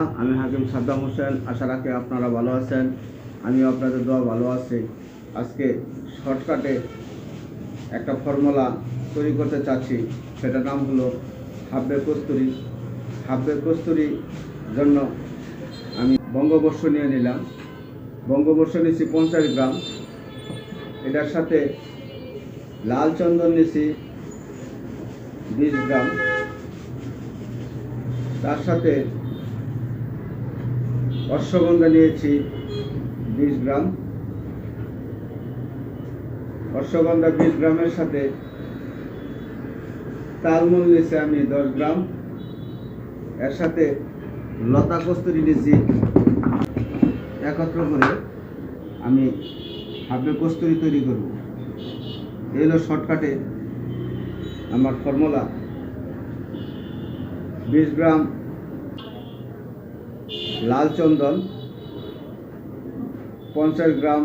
আমি হাকিম সাদ্দাম হোসেন, আশা রাখি আপনারা ভালো আছেন। আমিও আপনাদের দোয়া ভালো আছি। আজকে শর্টকাটে একটা ফর্মুলা তৈরি করতে চাচ্ছি। সেটার নাম হলো হাব্বে কস্তুরি। হাব্বে কস্তুরি জন্য আমি বঙ্গবর্ষ নিয়ে নিলাম। বঙ্গবর্ষ নিয়েছি পঞ্চাশ গ্রাম। এটার সাথে লাল চন্দন নিয়েছি বিশ গ্রাম। তার সাথে অশ্বগন্ধা নিয়েছি বিশ গ্রাম। অশ্বগন্ধা বিশ গ্রামের সাথে তালমুল নিয়েছি আমি দশ গ্রাম। এর সাথে লতা কস্তুরি নিয়েছি একত্র করে আমি হাবে কস্তুরি তৈরি করব। এই হলো শর্টকাটে আমার ফর্মুলা। বিশ গ্রাম লাল চন্দন পঞ্চাশ গ্রাম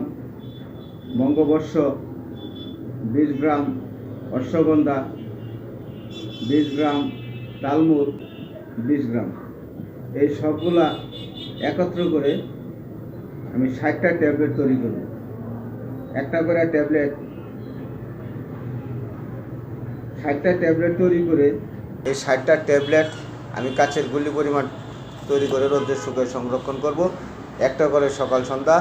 বঙ্গবর্ষ, বিশ গ্রাম অশ্বগন্ধা, বিশ গ্রাম তালমুদ বিশ গ্রাম। এই সবগুলা একত্র করে আমি ষাটটা ট্যাবলেট তৈরি করব। একটা করে ট্যাবলেট, ষাটটা ট্যাবলেট তৈরি করে এই ষাটটা ট্যাবলেট আমি কাছের গুলি পরিমাণ তৈরি করে রোদ্রের সুখে সংরক্ষণ করব। একটা করে সকাল সন্ধ্যা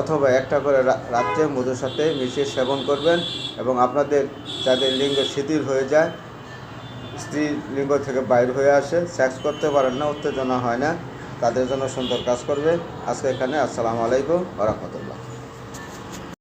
অথবা একটা করে রাত্রে মধুর সাথে মিশিয়ে সেবন করবেন এবং আপনাদের যাদের লিঙ্গ শিথিল হয়ে যায়, স্ত্রী লিঙ্গ থেকে বাইর হয়ে আসে সেক্স করতে পারেন না, উত্তেজনা হয় না, তাদের জন্য সুন্দর কাজ করবে। আজকে এখানে আসসালামু আলাইকুম রহমতুল্লাহ।